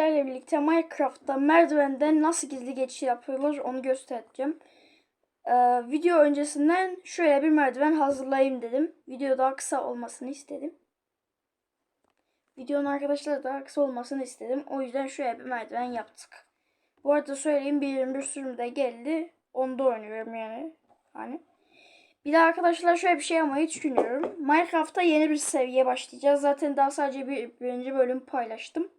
sizlerle birlikte Minecraft'ta merdivenden nasıl gizli geçiş yapılır onu göstereceğim. Ee, video öncesinden şöyle bir merdiven hazırlayayım dedim. Video daha kısa olmasını istedim. Videonun arkadaşlar daha kısa olmasını istedim. O yüzden şöyle bir merdiven yaptık. Bu arada söyleyeyim bir bir sürümde geldi. Onda oynuyorum yani. Hani. Bir de arkadaşlar şöyle bir şey yapmayı düşünüyorum. Minecraft'ta yeni bir seviye başlayacağız. Zaten daha sadece bir, birinci bölüm paylaştım.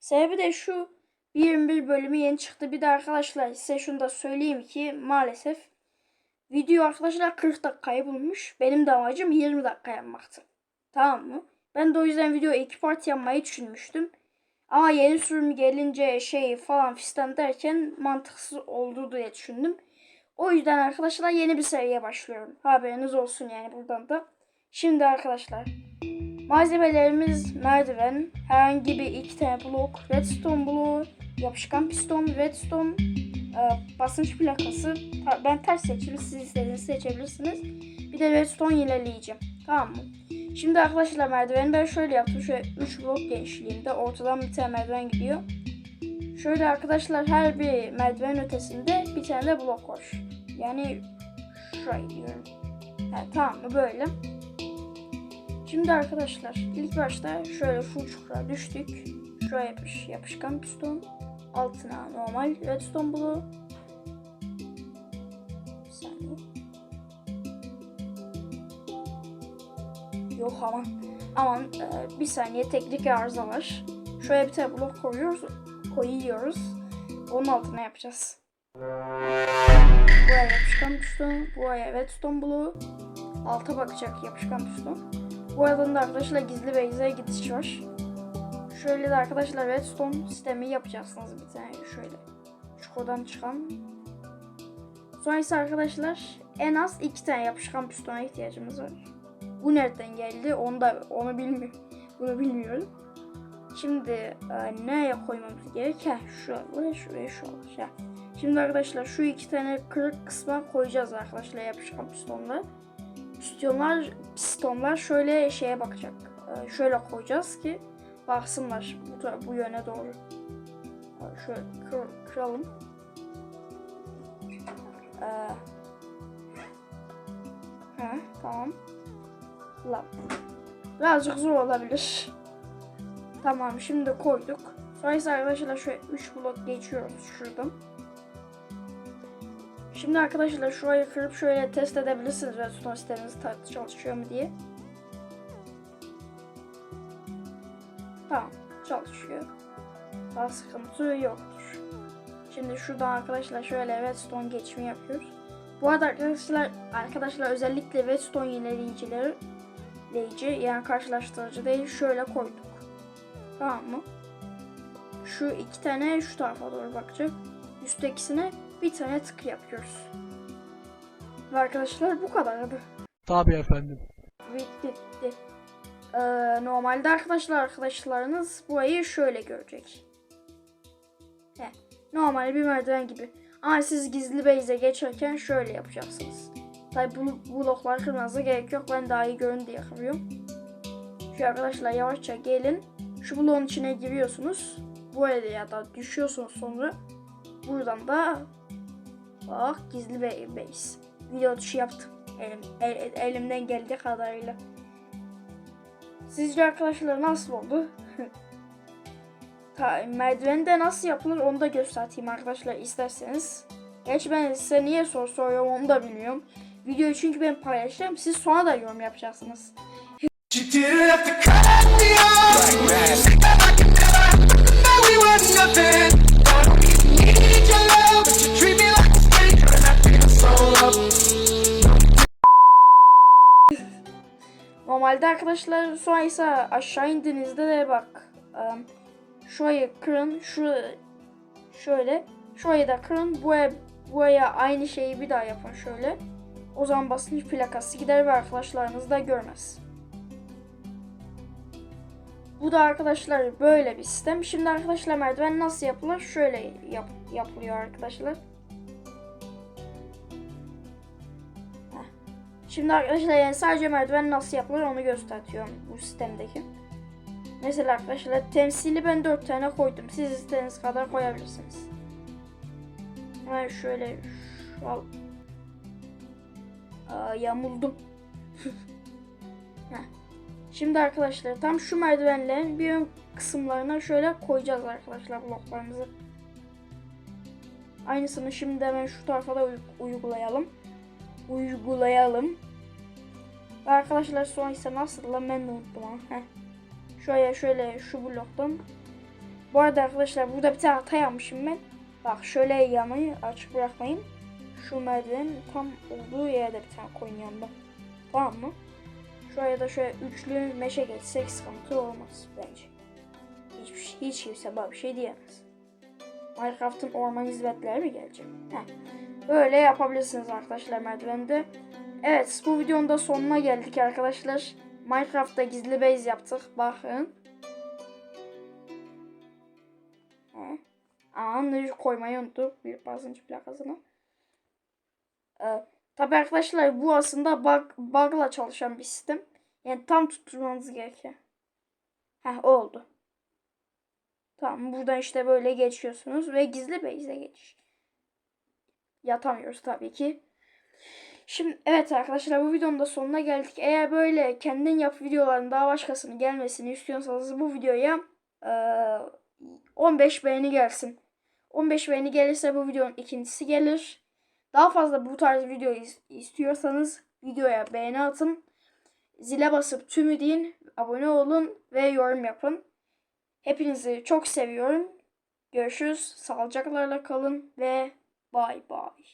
Sebebi de şu 21 bölümü yeni çıktı. Bir de arkadaşlar size şunu da söyleyeyim ki maalesef video arkadaşlar 40 dakikayı bulmuş. Benim de amacım 20 dakika yapmaktı. Tamam mı? Ben de o yüzden video iki part yapmayı düşünmüştüm. Ama yeni sürüm gelince şey falan fistan derken mantıksız oldu diye düşündüm. O yüzden arkadaşlar yeni bir seriye başlıyorum. Haberiniz olsun yani buradan da. Şimdi arkadaşlar malzemelerimiz merdiven, herhangi bir iki tane blok, redstone bloğu, yapışkan piston, redstone, e, basınç plakası. Ben ters seçili siz istediğinizi seçebilirsiniz. Bir de redstone yineleyeceğim. Tamam mı? Şimdi arkadaşlar merdiveni ben şöyle yaptım. Şöyle 3 blok genişliğinde ortadan bir tane merdiven gidiyor. Şöyle arkadaşlar her bir merdiven ötesinde bir tane de blok var. Yani şurayı diyorum. Ha, tamam mı böyle. Şimdi arkadaşlar ilk başta şöyle şu çukura düştük. Şuraya yapış, yapışkan piston. Altına normal redstone saniye. Yok aman. Aman e, bir saniye teknik arıza var. Şuraya bir tane blok koyuyoruz. Koyuyoruz. Onun altına yapacağız. Buraya yapışkan piston. Buraya redstone bloğu. Alta bakacak yapışkan piston. Bu arada da arkadaşlar gizli base'e gidiş var. Şöyle de arkadaşlar redstone sistemi yapacaksınız bir tane şöyle. Çukurdan çıkan. Sonra ise arkadaşlar en az iki tane yapışkan pistona ihtiyacımız var. Bu nereden geldi onu da onu bilmiyorum. Bunu bilmiyorum. Şimdi e, neye koymamız gerek? Heh, şuraya, şuraya, şuraya. Şimdi arkadaşlar şu iki tane kırık kısma koyacağız arkadaşlar yapışkan pistonlar. Pistonlar, pistonlar şöyle şeye bakacak. E, şöyle koyacağız ki baksınlar bu, bu yöne doğru. E, şöyle kır, kıralım. E, he, tamam. La. Birazcık zor olabilir. Tamam şimdi koyduk. Sonra ise arkadaşlar şöyle 3 blok geçiyoruz şuradan. Şimdi arkadaşlar şurayı kırıp şöyle test edebilirsiniz sisteminiz ta- çalışıyor mu diye. Tamam çalışıyor. Daha sıkıntı yoktur. Şimdi şuradan arkadaşlar şöyle redstone geçimi yapıyoruz. Bu arada arkadaşlar arkadaşlar özellikle redstone yineleyicileri leyici yani karşılaştırıcı değil şöyle koyduk. Tamam mı? Şu iki tane şu tarafa doğru bakacak. Üsttekisine bir tane tık yapıyoruz. Ve arkadaşlar bu kadardı. Tabii efendim. Bitti. bitti. Ee, normalde arkadaşlar arkadaşlarınız burayı şöyle görecek. He, normal bir merdiven gibi. Ama siz gizli base'e geçerken şöyle yapacaksınız. Tabi bu bloklar kırmanıza gerek yok. Ben daha iyi görün diye kırıyorum. Şu arkadaşlar yavaşça gelin. Şu bloğun içine giriyorsunuz. Böyle ya da düşüyorsunuz sonra. Buradan da bak gizli be- base. Video dışı yaptım. Elim, el- el- elimden geldiği kadarıyla. Sizce arkadaşlar nasıl oldu? Ta, merdivende nasıl yapılır onu da göstereyim arkadaşlar isterseniz. Gerçi ben size niye soru soruyorum onu da bilmiyorum. Videoyu çünkü ben paylaşacağım. Siz sonra da yorum yapacaksınız. Normalde arkadaşlar sonra ise aşağı indiğinizde de bak. em, Şurayı kırın. Şu şöyle. Şurayı da kırın. Buraya, buraya aynı şeyi bir daha yapın şöyle. O zaman basınç plakası gider ve arkadaşlarınız da görmez. Bu da arkadaşlar böyle bir sistem. Şimdi arkadaşlar merdiven nasıl yapılır? Şöyle yap, yapılıyor arkadaşlar. Şimdi arkadaşlar yani sadece merdiven nasıl yapılır onu gösteriyorum bu sistemdeki. Mesela arkadaşlar temsili ben 4 tane koydum. Siz istediğiniz kadar koyabilirsiniz. Hemen şöyle al. Aa, yamuldum. Şimdi arkadaşlar tam şu merdivenlerin bir ön kısımlarına şöyle koyacağız arkadaşlar bloklarımızı. Aynısını şimdi hemen şu tarafa da uy- uygulayalım. Uygulayalım. Arkadaşlar son ise nasıl lan ben de unuttum ha. Heh. Şöyle şöyle şu bloktan. Bu arada arkadaşlar burada bir tane hata yapmışım ben. Bak şöyle yanı açık bırakmayın. Şu merdivenin tam olduğu yerde bir tane koyun yanında. Tamam mı? Şuraya da şöyle üçlü meşe geçsek sıkıntı olmaz bence. Hiç, hiç kimse bana bir şey diyemez. Minecraft'ın orman hizmetleri mi gelecek? Heh. Böyle yapabilirsiniz arkadaşlar merdivende. Evet bu videonun da sonuna geldik arkadaşlar. Minecraft'ta gizli base yaptık. Bakın. Aa, koymayı unuttuk. Bir basıncı plakasını. Ee, Tabi arkadaşlar bu aslında bug, bug'la çalışan bir sistem. Yani tam tutturmanız gerekiyor. Heh oldu. Tamam buradan işte böyle geçiyorsunuz ve gizli base'e geçiş. Yatamıyoruz tabii ki. Şimdi evet arkadaşlar bu videonun da sonuna geldik. Eğer böyle kendin yap videoların daha başkasının gelmesini istiyorsanız bu videoya eee, 15 beğeni gelsin. 15 beğeni gelirse bu videonun ikincisi gelir. Daha fazla bu tarz video is- istiyorsanız videoya beğeni atın. Zile basıp tümü deyin, abone olun ve yorum yapın. Hepinizi çok seviyorum. Görüşürüz. Sağlıcakla kalın ve bay bay.